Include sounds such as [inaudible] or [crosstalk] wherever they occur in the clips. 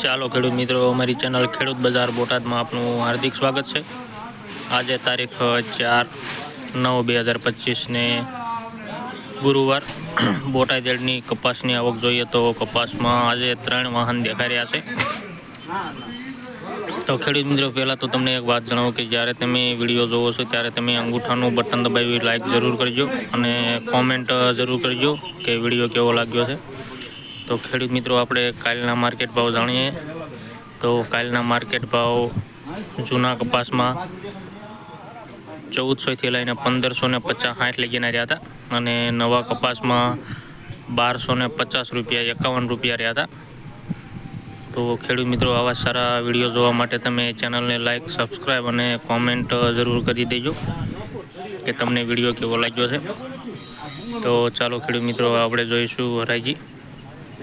ચાલો ખેડૂત મિત્રો, અમારી ચેનલ ખેડૂત બજાર બોટાદમાં આપનું હાર્દિક સ્વાગત છે. આજે તારીખ ચાર નવ બે હજાર પચીસને ગુરુવાર. [clears throat] બોટાદ કપાસની આવક જોઈએ તો કપાસમાં આજે ત્રણ વાહન દેખાઈ રહ્યા છે. તો ખેડૂત મિત્રો, પહેલાં તો તમને એક વાત જણાવું કે જ્યારે તમે વીડિયો જોવો છો, ત્યારે તમે અંગૂઠાનું બટન દબાવી, લાઈક જરૂર કરજો અને કોમેન્ટ જરૂર કરજો કે વીડિયો કેવો લાગ્યો છે. તો ખેડૂત મિત્રો, આપણે કાલના માર્કેટ ભાવ જાણીએ. તો કાલના માર્કેટ ભાવ જૂના કપાસમાં ચૌદસોથી લઈને પંદરસો ને પચાસ સાઠ ગયા રહ્યા હતા. અને નવા કપાસમાં બારસો ને પચાસ રૂપિયા, એકાવન રૂપિયા રહ્યા હતા. તો ખેડૂત મિત્રો, આવા સારા વીડિયો જોવા માટે તમે ચેનલને લાઇક સબસ્ક્રાઈબ અને કોમેન્ટ જરૂર કરી દેજો, કે તમને વીડિયો કેવો લાગ્યો છે. તો ચાલો ખેડૂત મિત્રો, આપણે જોઈશું હરાઈજી.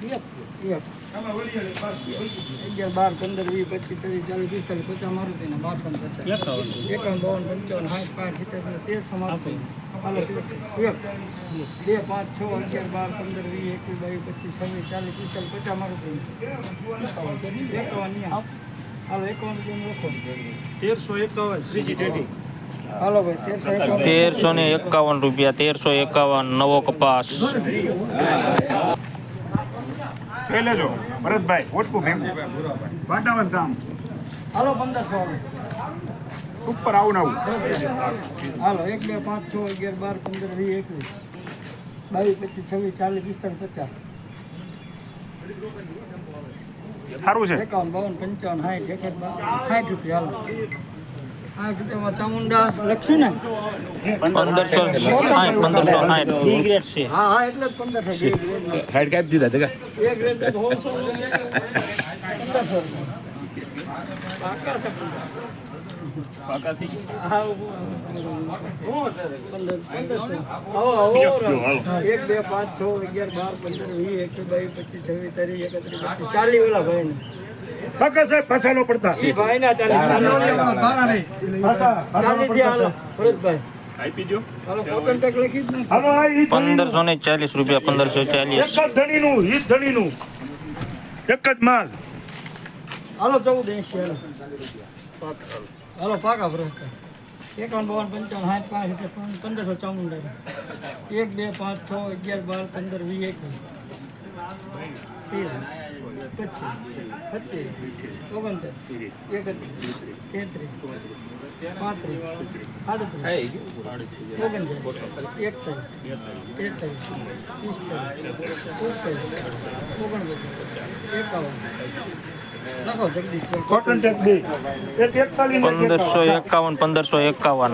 અગિયાર બાર પંદર વીસ પચીસ ત્રીસ ચાલીસ પિસ્તાલીસ પચાસ મારુતિ ને બારસો ને પચાસ એકાવન બાવન પંચાવન સાઠ પાંચ સિત્તેર તેરસો મારુતિ હાલો એક બે પાંચ છ અગિયાર બાર પંદર વીસ એકવીસ બાવીસ પચીસ છવ્વીસ ચાલીસ પિસ્તાલીસ પચાસ મારુતિ એકાવન અહીંયા હાલો એકાવન રૂપિયા લખો તેરસો એકાવન શ્રીજી ટેટી હાલો ભાઈ તેરસો એકાવન તેરસો ને એકાવન રૂપિયા તેરસો એકાવન નવો કપાસ પેલે જો ભરતભાઈ ઓટકું ભેગું. વાટાવસ ગામ. હાલો પંદરસો ઉપર આવું આવું. હાલો એક બે પાંચ છ અગિયાર બાર પંદર વીસ એકવીસ બાવીસ પચીસ છવ્વીસ ચાલીસ પિસ્તાલીસ પચાસ. સારું છે. એકાવન બાવન પંચાવન સાઠ એક સાઠ રૂપિયા હાલો. ચામુંડા લખશું ને પંદરસો સાઠ પંદરસો સાઠ બી ગ્રેડ છે હા હા એટલે જ પંદરસો બે ગ્રેડમાં. હાઈટ કાપી દીધા જગા એક ગ્રેડ તો હોલસો પંદરસો રૂપિયા પાકા છે. હા, પંદર પંદરસો આવો આવો એક બે પાંચ છ અગિયાર બાર પંદર વીસ એકવીસ બાવીસ પચીસ છવ્વીસ ત્રીસ એકત્રીસ બત્રીસ ચાલીસ ઓલા ભાઈ પાકા સાહેબ પાછા પડતા. ઈ ભાઈ ના ચાલીસ પાછા ચાલીસથી હાલો ભરતભાઈ હાલો કોન્ટેક્ટ લખી જ નાખો. હાલો આ ઈ પંદરસો ને ચાલીસ રૂપિયા પંદરસો ચાલીસ. એક જ ઈ ધણીનું. એક જ માલ. હાલો ચૌદ એંશી હાલો. હાલો પાકા ભરતભાઈ એકાવન બાવન પંચાવન સાઠ પાંચ પંદરસો ચામુંડા એક બે પાંચ છ અગિયાર બાર પંદર વીસ એક પંદરસો. એકાવન પંદરસો એકાવન